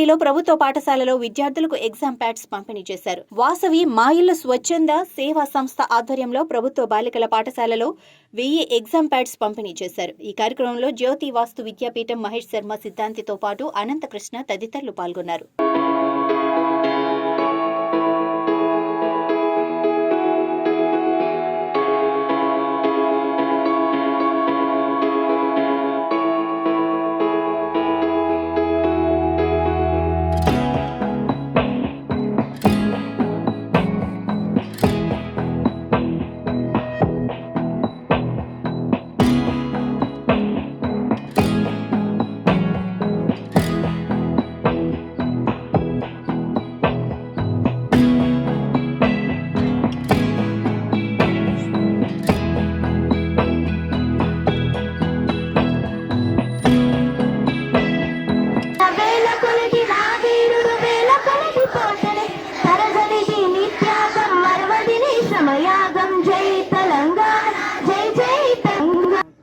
సంగారెడ్డిలో ప్రభుత్వ పాఠశాలలో విద్యార్థులకు ఎగ్జామ్ ప్యాడ్స్ పంపిణీ చేశారు. వాసవి మా ఇల్లు స్వచ్ఛంద సేవా సంస్థ ఆధ్వర్యంలో ప్రభుత్వ బాలికల పాఠశాలలో వెయ్యి ఎగ్జామ్ ప్యాడ్స్ పంపిణీ చేశారు. ఈ కార్యక్రమంలో జ్యోతి వాస్తు విద్యాపీఠం మహేష్ శర్మ సిద్ధాంతితో పాటు అనంతకృష్ణ తదితరులు పాల్గొన్నారు.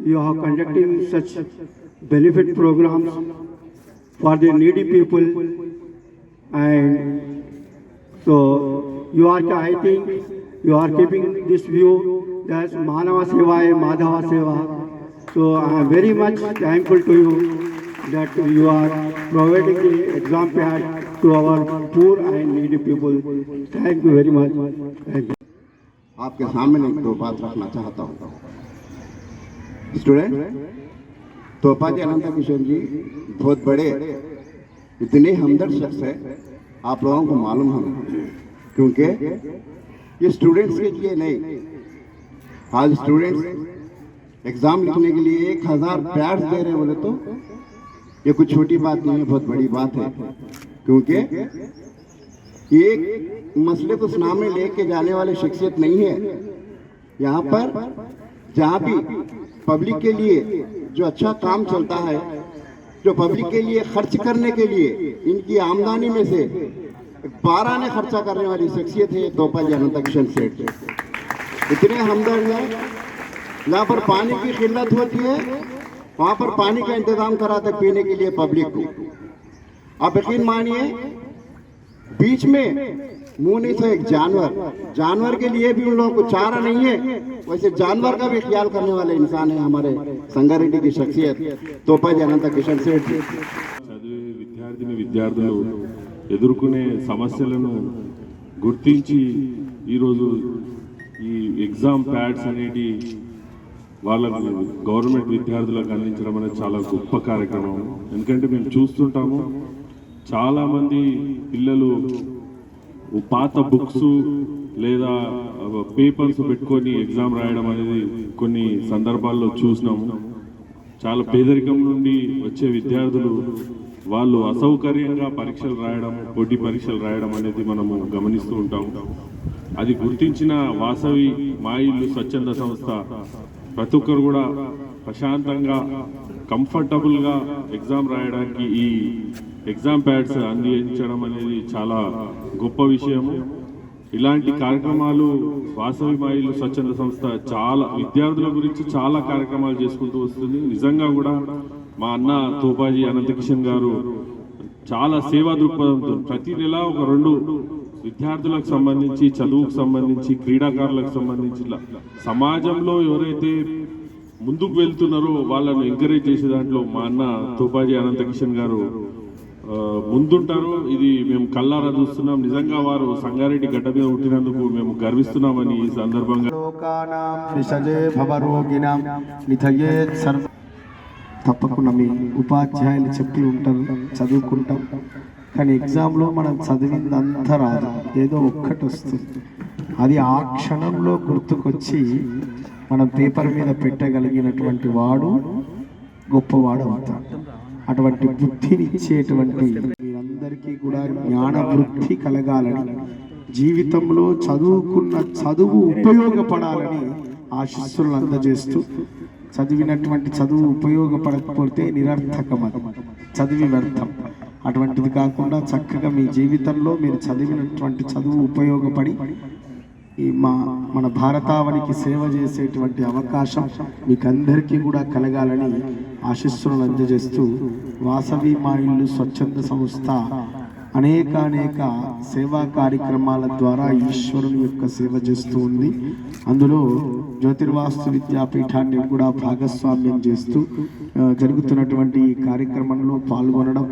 You are conducting such benefit programs for the needy people and so you are I think you are keeping this view as Manava Seva Madhava Seva so I am very much thankful to you that you are providing the exam pad to our poor and needy people thank you very much thank you आपके सामने दो बात रखना चाहता हूँ student जी अनंत किशोर जी बहुत बड़े, इतने हमदर्द शख्स है, आप लोगों को मालूम है क्योंकि ये स्टूडेंट्स के लिए नहीं। आज स्टूडेंट्स एग्ज़ाम लिखने के लिए एक हज़ार प्यार दे रहे बोले तो ये कुछ छोटी बात नहीं है, बहुत बड़ी बात है, क्योंकि एक मसले को सामने लेके जाने वाले शख्सियत नहीं है। यहाँ पर, जहाँ भी पब्लिक के लिए जो अच्छा काम चलता है, जो पब्लिक के लिए खर्च करने के लिए, इनकी आमदनी में से बारह ने खर्चा करने वाली शख्सियत है दोपा जनता किशन सेठ। इतने हमदर्द हैं, जहाँ पर पानी की किल्लत होती है, वहाँ पर पानी का इंतज़ाम कराते पीने के लिए पब्लिक को। आप यकीन मानिए, बीच में मुंह नहीं था एक जानवर जानवर के लिए भी उन लोगों को चारा नहीं है वैसे जानवर का भी ख्याल करने वाले इंसान है हमारे संगारेड्डी की शख्सियत तोपा जनता किशन सेठ जी చదివే విద్యార్థిని విద్యార్థులు ఎదుర్కొనే సమస్యలను గుర్తించి ఈరోజు ఈ ఎగ్జామ్ ప్యాడ్స్ అనేటి వాళ్ళకు గవర్నమెంట్ విద్యార్థులకు అందించడం అనేది చాలా గొప్ప కార్యక్రమం ఎందుకంటే మేము చూస్తుంటాము చాలామంది పిల్లలు పాత బుక్స్ లేదా పేపర్స్ పెట్టుకొని ఎగ్జామ్ రాయడం అనేది కొన్ని సందర్భాల్లో చూసినాము. చాలా పేదరికం నుండి వచ్చే విద్యార్థులు వాళ్ళు అసౌకర్యంగా పరీక్షలు రాయడం పోటీ పరీక్షలు రాయడం అనేది మనము గమనిస్తూ ఉంటాము. అది గుర్తించిన వాసవి మా ఇల్లు స్వచ్ఛంద సంస్థ ప్రతి ఒక్కరు కూడా ప్రశాంతంగా కంఫర్టబుల్గా ఎగ్జామ్ రాయడానికి ఈ ఎగ్జామ్ ప్యాడ్స్ అందించడం అనేది చాలా గొప్ప విషయము. ఇలాంటి కార్యక్రమాలు వాసవి మాయిలు స్వచ్ఛంద సంస్థ చాలా విద్యార్థుల గురించి చాలా కార్యక్రమాలు చేసుకుంటూ వస్తుంది. నిజంగా కూడా మా అన్న తోపాజీ అనంతకిషన్ గారు చాలా సేవా దృక్పథంతో ప్రతి నెల ఒక రెండు విద్యార్థులకు సంబంధించి చదువుకు సంబంధించి క్రీడాకారులకు సంబంధించి ఇలా సమాజంలో ఎవరైతే ముందుకు వెళ్తున్నారో వాళ్ళను ఎంకరేజ్ చేసే దాంట్లో మా అన్న తుపాజీ అనంత కిషన్ గారు ముందుంటారు. ఇది మేము కల్లారా చూస్తున్నాం. నిజంగా వారు సంగారెడ్డి గడ్డ మీద పుట్టినందుకు మేము గర్విస్తున్నామని ఈ సందర్భంగా తప్పకుండా మీ ఉపాధ్యాయులు చెప్పి ఉంటారు చదువుకుంటాం. కానీ ఎగ్జామ్లో మనం చదివిందంతా రాదు. ఏదో ఒక్కటి వస్తుంది. అది ఆ క్షణంలో గుర్తుకొచ్చి మనం పేపర్ మీద పెట్టగలిగినటువంటి వాడు గొప్పవాడు అవుతాడు. అటువంటి బుద్ధినిచ్చేటువంటి మీరందరికీ కూడా జ్ఞాన వృద్ధి కలగాలని జీవితంలో చదువుకున్న చదువు ఉపయోగపడాలని ఆశీస్సులను అందజేస్తూ చదివినటువంటి చదువు ఉపయోగపడకపోతే నిరర్థకం చదివి వ్యర్థం. అటువంటిది కాకుండా చక్కగా మీ జీవితంలో మీరు చదివినటువంటి చదువు ఉపయోగపడి ఈ మా మన భారతావనికి సేవ చేసేటువంటి అవకాశం మీకందరికీ కూడా కలగాలని ఆశిస్సులను అందజేస్తూ వాసవి మా ఇల్లు స్వచ్ఛంద సంస్థ అనేక అనేక సేవా కార్యక్రమాల ద్వారా ఈశ్వరుని యొక్క సేవ చేస్తూ ఉంది. అందులో జ్యోతిర్వాస్తు విద్యాపీఠాన్ని కూడా భాగస్వామ్యం చేస్తూ జరుగుతున్నటువంటి ఈ కార్యక్రమంలో పాల్గొనడం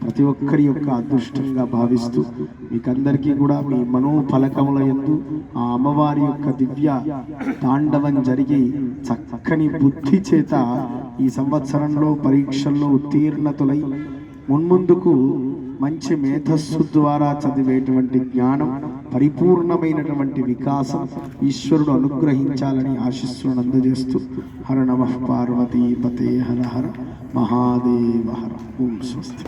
ప్రతి ఒక్కరి యొక్క అదృష్టంగా భావిస్తూ మీకందరికీ కూడా మీ మనోఫలకముల ఎందు ఆ అమ్మవారి యొక్క దివ్య తాండవం జరిగి చక్కని బుద్ధి చేత ఈ సంవత్సరంలో పరీక్షల్లో ఉత్తీర్ణతులై మున్ముందుకు మంచి మేధస్సు ద్వారా చదివేటువంటి జ్ఞానం పరిపూర్ణమైనటువంటి వికాసం ఈశ్వరుడు అనుగ్రహించాలని ఆశిస్సులను అందజేస్తూ హర నమ పార్వతీపతే హర హర మహాదేవ హర. ఓం స్వస్తి.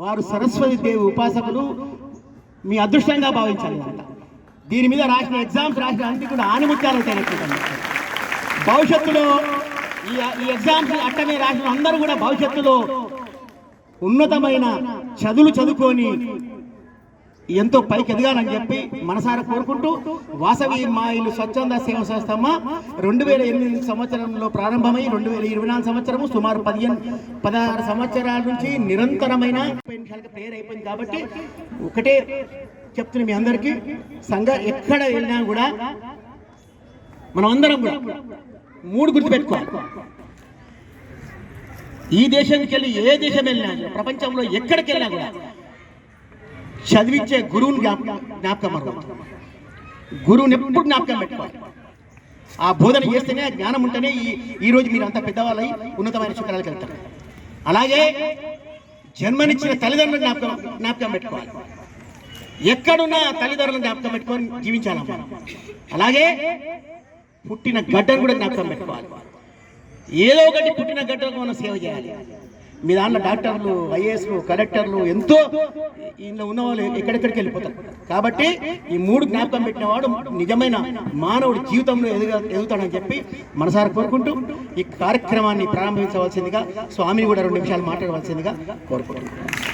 వారు సరస్వతి దేవి ఉపాసకులు. మీ అదృష్టంగా భావించాలి దీని మీద రాసిన ఎగ్జామ్స్ రాసిన అన్ని కూడా ఆనిముత్యాలు ఉంటాయి భవిష్యత్తులో ఈ ఈ ఎగ్జామ్స్ అట్టనే రాసిన అందరూ కూడా భవిష్యత్తులో ఉన్నతమైన చదువులు చదువుకొని ఎంతో పైకి ఎదగాలని చెప్పి మనసారా కోరుకుంటూ వాసవి మా ఇల్లు స్వచ్ఛంద సేవ సంస్థమ్మ. రెండు వేల ఎనిమిది సంవత్సరంలో ప్రారంభమై రెండు వేల ఇరవై నాలుగు సంవత్సరము సుమారు పదిహేను పదహారు సంవత్సరాల నుంచి నిరంతరమైన ముప్పై నిమిషాలకు ప్రేయర్ అయిపోయింది కాబట్టి ఒకటే చెప్తున్నా మీ అందరికీ సంఘ ఎక్కడ వెళ్ళినా కూడా మనం అందరం కూడా మూడు గుర్తుపెట్టుకోవాలి. ఈ దేశానికి వెళ్ళి ఏ దేశం వెళ్ళినా ప్రపంచంలో ఎక్కడికి వెళ్ళినా కూడా చదివించే గురువుని జ్ఞాపకం జ్ఞాపకం గురువుని ఎప్పుడు జ్ఞాపకం పెట్టుకోవాలి? ఆ బోధన చేస్తేనే జ్ఞానం ఉంటేనే ఈ ఈ రోజు మీరు అంత పెద్దవాళ్ళై ఉన్నతమైన శిఖరాలకు వెళ్తారు. అలాగే జన్మనిచ్చిన తల్లిదండ్రుల జ్ఞాపకం జ్ఞాపకం పెట్టుకోవాలి. ఎక్కడున్నా తల్లిదండ్రులను జ్ఞాపకం పెట్టుకొని జీవించాలమ్మా. అలాగే పుట్టిన గడ్డను కూడా జ్ఞాపకం పెట్టుకోవాలి. ఏదో ఒకటి పుట్టిన గడ్డకు మనం సేవ చేయాలి. మీ దాంట్లో డాక్టర్లు ఐఏఎస్లు కలెక్టర్లు ఎంతో ఇందులో ఉన్న వాళ్ళు ఎక్కడెక్కడికి వెళ్ళిపోతారు. కాబట్టి ఈ మూడు జ్ఞాపకం పెట్టిన వాడు నిజమైన మానవుడి జీవితంలో ఎదుగా ఎదుగుతాడని చెప్పి మనసారా కోరుకుంటూ ఈ కార్యక్రమాన్ని ప్రారంభించవలసిందిగా స్వామిని కూడా రెండు నిమిషాలు మాట్లాడవలసిందిగా కోరుకుంటున్నాను.